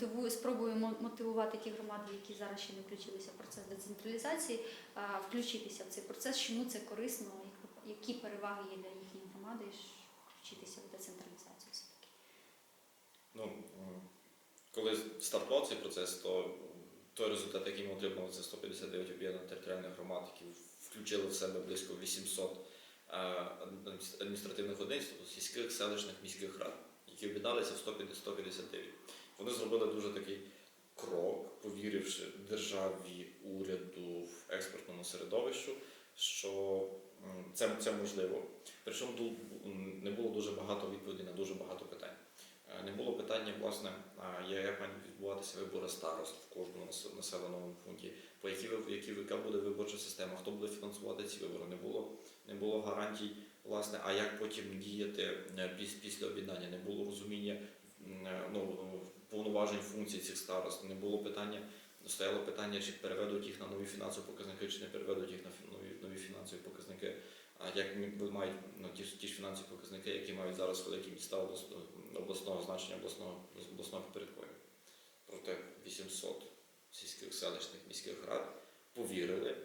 мотивую, спробую мотивувати ті громади, які зараз ще не включилися в процес децентралізації, включитися в цей процес, чому це корисно, які переваги є для їхньої громади включитися в децентралізацію. все-таки. Ну, коли стартував цей процес, то той результат, який ми отримали, це 159 об'єднаних територіальних громад, які включили в себе близько 800 е, адміністративних одиниць, тобто сільських, селищних, міських рад, які об'єдналися в 159. Вони зробили дуже такий крок, повіривши державі, уряду, в експортному середовищу, що це, це можливо. Причому не було дуже багато відповідей на дуже багато питань. Е, Не було питання, власне, як мають відбуватися вибори старост в кожному населеному пункті, по які, які, яка буде виборча система, хто буде фінансувати ці вибори. Не було, не було гарантій, власне, а як потім діяти е, після об'єднання, не було розуміння е, ну, повноважень функцій цих старост, не було питання, стояло питання, чи переведуть їх на нові фінансові показники, чи не переведуть їх на нові, нові фінансові показники. А як мають ну, ті, ті ж фінансові показники, які мають зараз великі міста обласного, обласного значення, обласного, обласного підпорядкування. Проте 800 сільських селищних міських рад повірили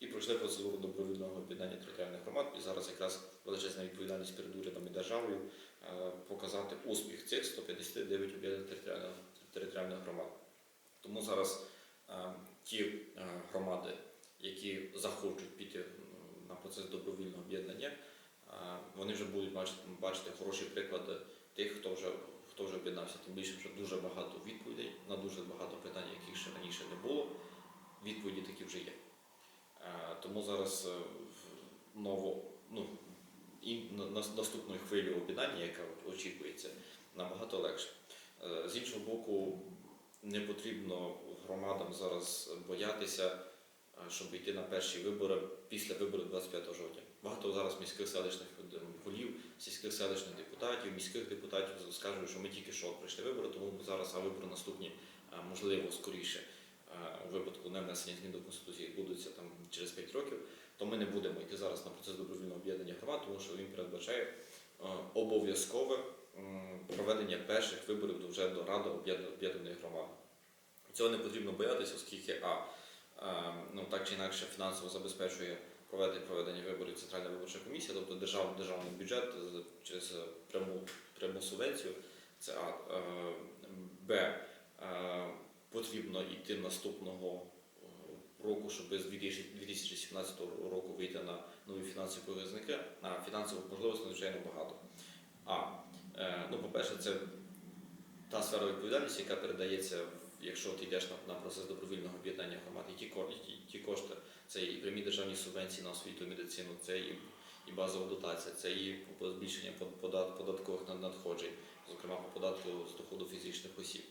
і пройшли процедуру добровільного об'єднання територіальних громад. І зараз якраз величезна відповідальність перед урядом і державою показати успіх цих 159 об'єднаних територіальних, громад. Тому зараз е, ті е, громади, які захочуть піти на процес добровільного об'єднання, е, вони вже будуть бачити, бачити хороші приклади тих, хто вже хто вже об'єднався. Тим більше, що дуже багато відповідей на дуже багато питань, яких ще раніше не було. Відповіді такі вже є. Е, Тому зараз е, ново, ну, і на- на- наступною об'єднання, яка очікується, набагато легше. Е, З іншого боку, не потрібно громадам зараз боятися, е, щоб йти на перші вибори після виборів 25 жовтня. Багато зараз міських селищних е, голів, сільських селищних депутатів, міських депутатів скажуть, що ми тільки що пройшли вибори, тому зараз а вибори наступні можливо скоріше у випадку не внесення змін до конституції відбудуться там через 5 років, то ми не будемо йти зараз на процес добровільного об'єднання громад, тому що він передбачає е, обов'язкове проведення перших виборів вже до Ради об'єдна- об'єднаної громади. Цього не потрібно боятися, оскільки а е, ну так чи інакше фінансово забезпечує проведення проведення виборів Центральна виборча комісія, тобто держав, державний бюджет через пряму пряму субвенцію. Це А. Е, Б. Потрібно йти наступного року, щоб з 2017 року вийти на нові фінансові показники, а фінансових можливостей надзвичайно багато. А, е, ну, по-перше, це та сфера відповідальності, яка передається, якщо ти йдеш на, на процес добровільного об'єднання громад, і ті, і ті, кошти, це і прямі державні субвенції на освіту медицину, це і, і базова дотація, це і збільшення подат- податкових надходжень, зокрема по податку з доходу фізичних осіб.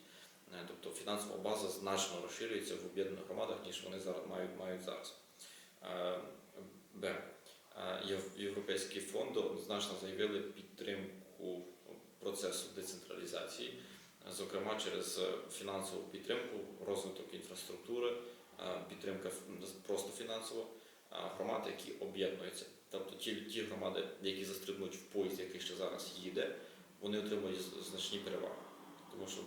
Е, Тобто фінансова база значно розширюється в об'єднаних громадах, ніж вони зараз мають, мають зараз. Е, Б. Е, Європейські фонди однозначно заявили підтримку процесу децентралізації, зокрема через фінансову підтримку, розвиток інфраструктури, підтримка просто фінансово громад, які об'єднуються. Тобто ті, ті громади, які застрибнуть в поїзд, який ще зараз їде, вони отримують значні переваги. Тому що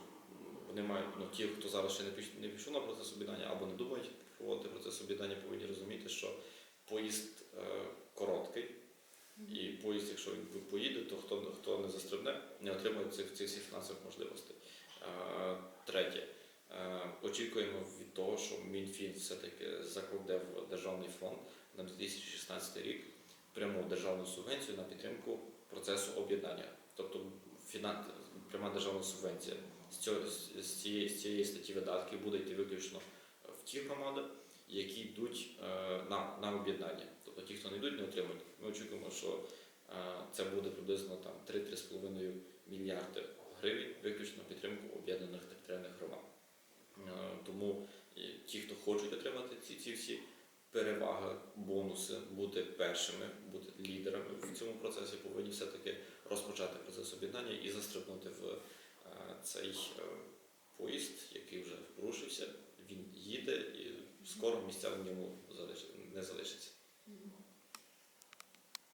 мають, ну, ті, хто зараз ще не піш- не пішов на процес об'єднання або не думають проводити процес об'єднання, повинні розуміти, що поїзд е, короткий, і поїзд, якщо він поїде, то хто, хто не застрибне, не отримує цих, цих всіх фінансових можливостей. Е, Третє. Е, Очікуємо від того, що Мінфін все-таки закладе в державний фонд на 2016 рік пряму державну субвенцію на підтримку процесу об'єднання. Тобто фінан... пряма державна субвенція з, цього, з, цієї, з цієї статті видатків буде йти виключно в ті громади, які йдуть е, на, на об'єднання. Тобто ті, хто не йдуть, не отримують. Ми очікуємо, що е, це буде приблизно там 3-3,5 мільярди гривень виключно підтримку об'єднаних територіальних громад. Е, Тому ті, хто хочуть отримати ці, ці всі переваги, бонуси, бути першими, бути лідерами в цьому процесі, повинні все-таки розпочати процес об'єднання і застрибнути в е, цей е, поїзд, який вже рушився. Він їде і скоро місця в ньому не залишиться.